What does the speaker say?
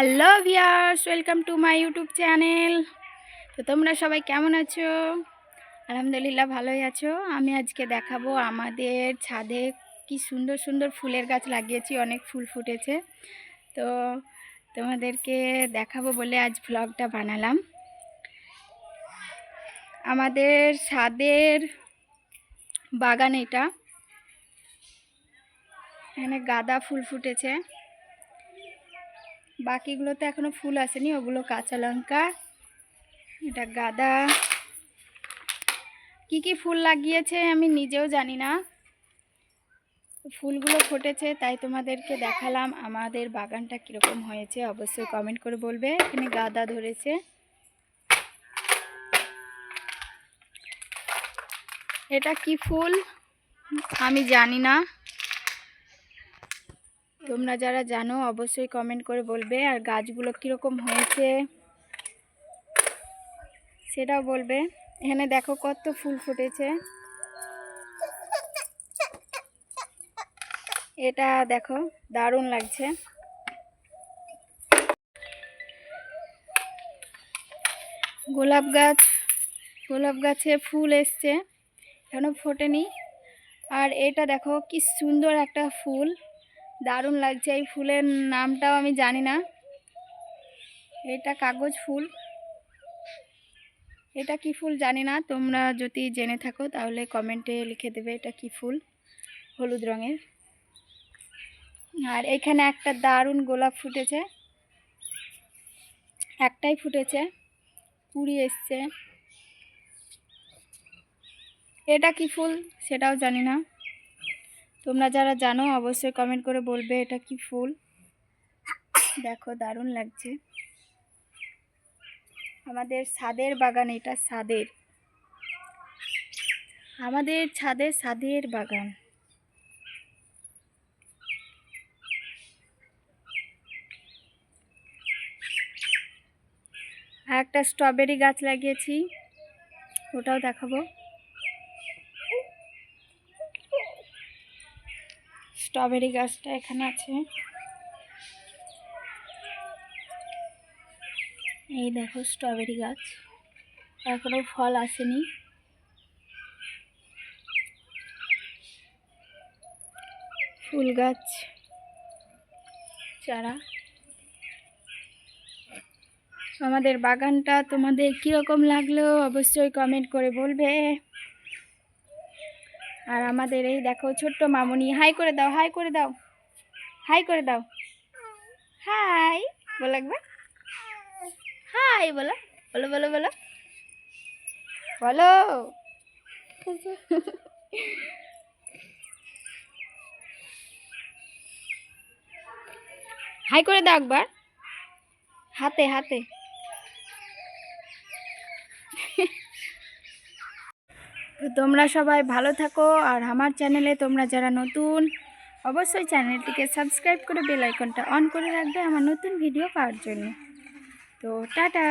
Hello viewers welcome to my YouTube channel. তো তোমরা সবাই কেমন আছো? আলহামদুলিল্লাহ ভালোই আছো। আমি আজকে দেখাবো আমাদের ছাদে কি সুন্দর সুন্দর ফুলের গাছ লাগিয়েছি, অনেক ফুল ফুটেছে। তো তোমাদেরকে দেখাবো বলে আজ ভ্লগটা বানালাম। আমাদের ছাদের বাগান এটা। এখানে গাঁদা ফুল ফুটেছে। বাকিগুলোতে এখনও ফুল আসেনি, ওগুলো কাঁচা লঙ্কা, এটা গাঁদা। কি কি ফুল লাগিয়েছে আমি নিজেও জানি না। ফুলগুলো ফুটেছে, তাই তোমাদেরকে দেখালাম আমাদের বাগানটা কীরকম হয়েছে, অবশ্যই কমেন্ট করে বলবে, এখানে গাদা ধরেছে। এটা কি ফুল? আমি জানি না। তোমরা যারা জানো, অবশ্যই কমেন্ট করে বলবে। আর গাছগুলো কীরকম হয়েছে, সেটাও বলবে। এখানে দেখো কত ফুল ফুটেছে। এটা দেখো, দারুণ লাগছে। গোলাপ গাছ, গোলাপ গাছে ফুল এসছে। এখনও ফোটেনি। আর এটা দেখো, কি সুন্দর একটা ফুল। দারুণ লাগছে। এই ফুলের নামটাও আমি জানি না। এটা কাগজ ফুল। এটা কি ফুল জানি না। তোমরা যদি জেনে থাকো, তাহলে কমেন্টে লিখে দেবে এটা কি ফুল, হলুদ রঙের। আর এখানে একটা দারুণ গোলাপ ফুটেছে। একটাই ফুটেছে। কুড়ি এসছে। এটা কি ফুল? সেটাও জানি না। তোমরা যারা জানো, অবশ্যই কমেন্ট করে বলবে এটা কি ফুল। দেখো, দারুণ লাগছে। আমাদের ছাদের বাগান, এটা ছাদের। আমাদের ছাদে ছাদের বাগান। আর একটা স্ট্রবেরি গাছ লাগিয়েছি, ওটাও দেখাবো। স্ট্রবেরি গাছটা এখানে আছে। এই দেখো স্ট্রবেরি গাছ। এখনও ফল আসেনি। ফুল গাছ, চারা। আমাদের বাগানটা তোমাদের কীরকম লাগল অবশ্যই কমেন্ট করে বলবে। আর আমাদের এই দেখো ছোট্ট মামুনি। হাই করে দাও, হাই করে দাও। হাই করে দাও। হাই, বলো একবার। হাই, বলো। বলো বলো বলো। বলো। হাই করে দাও একবার। হাতে হাতে। তো তোমরা সবাই ভালো থাকো আর আমার চ্যানেলে তোমরা যারা নতুন, অবশ্যই চ্যানেলটিকে সাবস্ক্রাইব করে বেল আইকনটা অন করে রাখবে আমার নতুন ভিডিও পাওয়ার জন্য। তো টাটা!